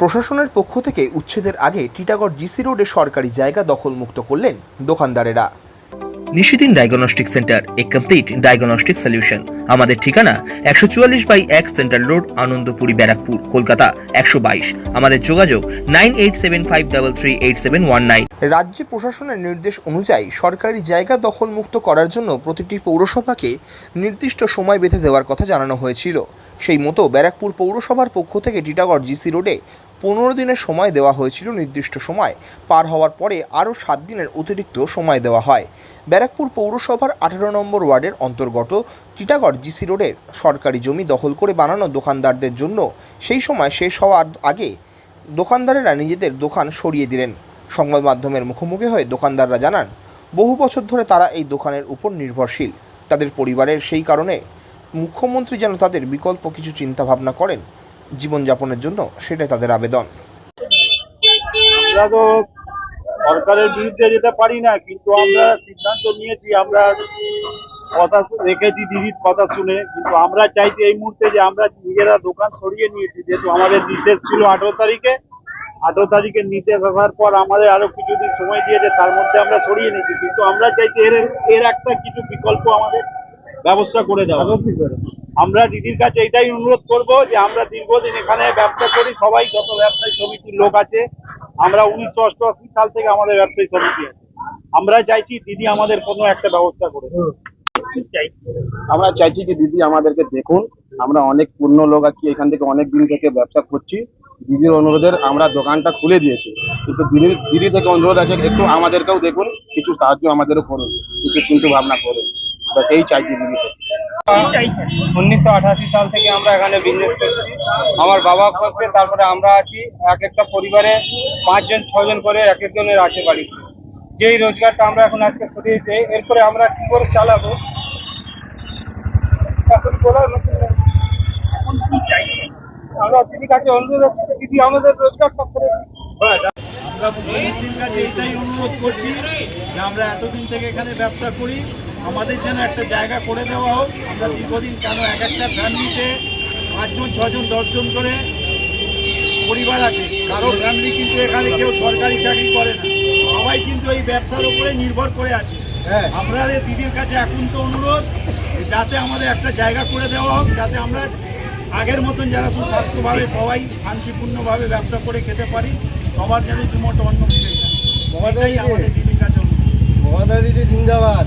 প্রশাসনের পক্ষ থেকে উচ্ছেদের আগে টিটাগড় জিসি রোডে সরকারি জায়গা দখলমুক্ত করলেন দোকানদারেরা। নিশিদিন ডায়াগনস্টিক সেন্টার এ কমপ্লিট ডায়াগনস্টিক সলিউশন। আমাদের ঠিকানা একশো চুয়াল্লিশ বাই এক সেন্ট্রাল রোড আনন্দপুরি ব্যারাকপুর কলকাতা একশো বাইশ। আমাদের যোগাযোগ nine eight seven five double three eight seven one nine. রাজ্য প্রশাসনের নির্দেশ অনুযায়ী সরকারি জায়গা দখলমুক্ত করার জন্য প্রতিটি পৌরসভাকে নির্দিষ্ট সময় বেঁধে দেওয়ার কথা জানানো হয়েছিল। সেই মতো ব্যারাকপুর পৌরসভার পক্ষ থেকে টিটাগড় জিসি রোডে পনেরো দিনের সময় দেওয়া হয়েছিল নির্দিষ্ট সময়। পার হওয়ার পরে আরও সাত দিনের অতিরিক্ত সময় দেওয়া হয়। ব্যারাকপুর পৌরসভার আঠারো নম্বর ওয়ার্ডের অন্তর্গত টিটাগড় জিসি রোডের সরকারি জমি দখল করে বানানো দোকানদারদের জন্য সেই সময় শেষ হওয়ার আগে দোকানদারেরা নিজেদের দোকান সরিয়ে দিলেন। সংবাদ মাধ্যমের মুখোমুখি হয়ে দোকানদাররা জানান, বহু বছর ধরে তারা এই দোকানের উপর নির্ভরশীল। তাদের পরিবারের সেই কারণে মুখ্যমন্ত্রী যেন তাদের বিকল্প কিছু চিন্তাভাবনা করেন। জীবনযাপনের জন্য সেটাই তাদের আবেদন। আমরা তো সরকারের বিরুদ্ধে যেতে পারি না কিন্তু আমরা সিদ্ধান্ত নিয়েছি আমরা কথা রেখেছি দিদির কথা শুনে কিন্তু আমরা চাইছি এই মুহূর্তে যে আমরা নিজেরা দোকান সরিয়ে নিয়েছি যেহেতু আমাদের নির্দেশ ছিল আঠেরো তারিখে। আঠেরো তারিখে নির্দেশ আসার পর আমাদের আরও কিছুদিন সময় দিয়েছে তার মধ্যে আমরা সরিয়ে নিয়েছি কিন্তু আমরা চাইছি এর এর একটা কিছু বিকল্প আমাদের ব্যবস্থা করে দেওয়া। আমরা দিদির কাছে এটাই অনুরোধ করব যে আমরা দীর্ঘদিন এখানে ব্যবসা করি, সবাই যত ব্যবসায়ী সমিতির লোক আছে, আমরা উনিশশো অষ্টআশি সাল থেকে আমাদের ব্যবসায়ী সমিতি আছে। আমরা চাইছি দিদি আমাদের কোনো একটা ব্যবস্থা করে আমরা চাইছি যে দিদি আমাদেরকে দেখুন, আমরা অনেক পূর্ণ লোক আছি, এখান থেকে অনেক দিন থেকে ব্যবসা করছি। দিদির অনুরোধের আমরা দোকানটা খুলে দিয়েছি। কিন্তু দিদি দিদি থেকে অনুরোধ আছে একটু আমাদেরকেও দেখুন, কিছু সাহায্য আমাদেরও করুন, কিছু চিন্তা ভাবনা করুন। ব্যাস এই চাইছি উনিশশো আঠাশি সাল থেকে আমরা এখানে বিজনেস করছি। আমার বাবা করছে তারপরে আমরা আছি এক একটা পরিবারে পাঁচজন ছজন করে এক একজনের আছে বাড়ি। যেই রোজগারটা আমরা এখন আজকে সরিয়েছি এরপরে আমরা কি করে চালাবো? এখন বলার আমরা দিদির কাছে অনুরোধ যে দিদি আমাদের রোজগারটা করে আমরা কাছে এটাই অনুরোধ করছি যে আমরা এতদিন থেকে এখানে ব্যবসা করি আমাদের যেন একটা জায়গা করে দেওয়া হোক আমরা দীর্ঘদিন কেন এক একটা ফ্যামিলিতে পাঁচজন ছজন দশজন করে পরিবার আছে কারও ফ্যামিলি কিন্তু এখানে কেউ সরকারি চাকরি করে না। সবাই কিন্তু এই ব্যবসার উপরে নির্ভর করে আছে। আমরা দিদির কাছে এখন তো অনুরোধ যাতে আমাদের একটা জায়গা করে দেওয়া হোক যাতে আমরা আগের মতন যারা সুস্বাস্থ্যভাবে সবাই শান্তিপূর্ণভাবে ব্যবসা করে খেতে পারি সবার যেন দুমোটো অন্ন মিলে যায়। আমাদের দিদির কাছে অনুরোধ। জিন্দাবাদ।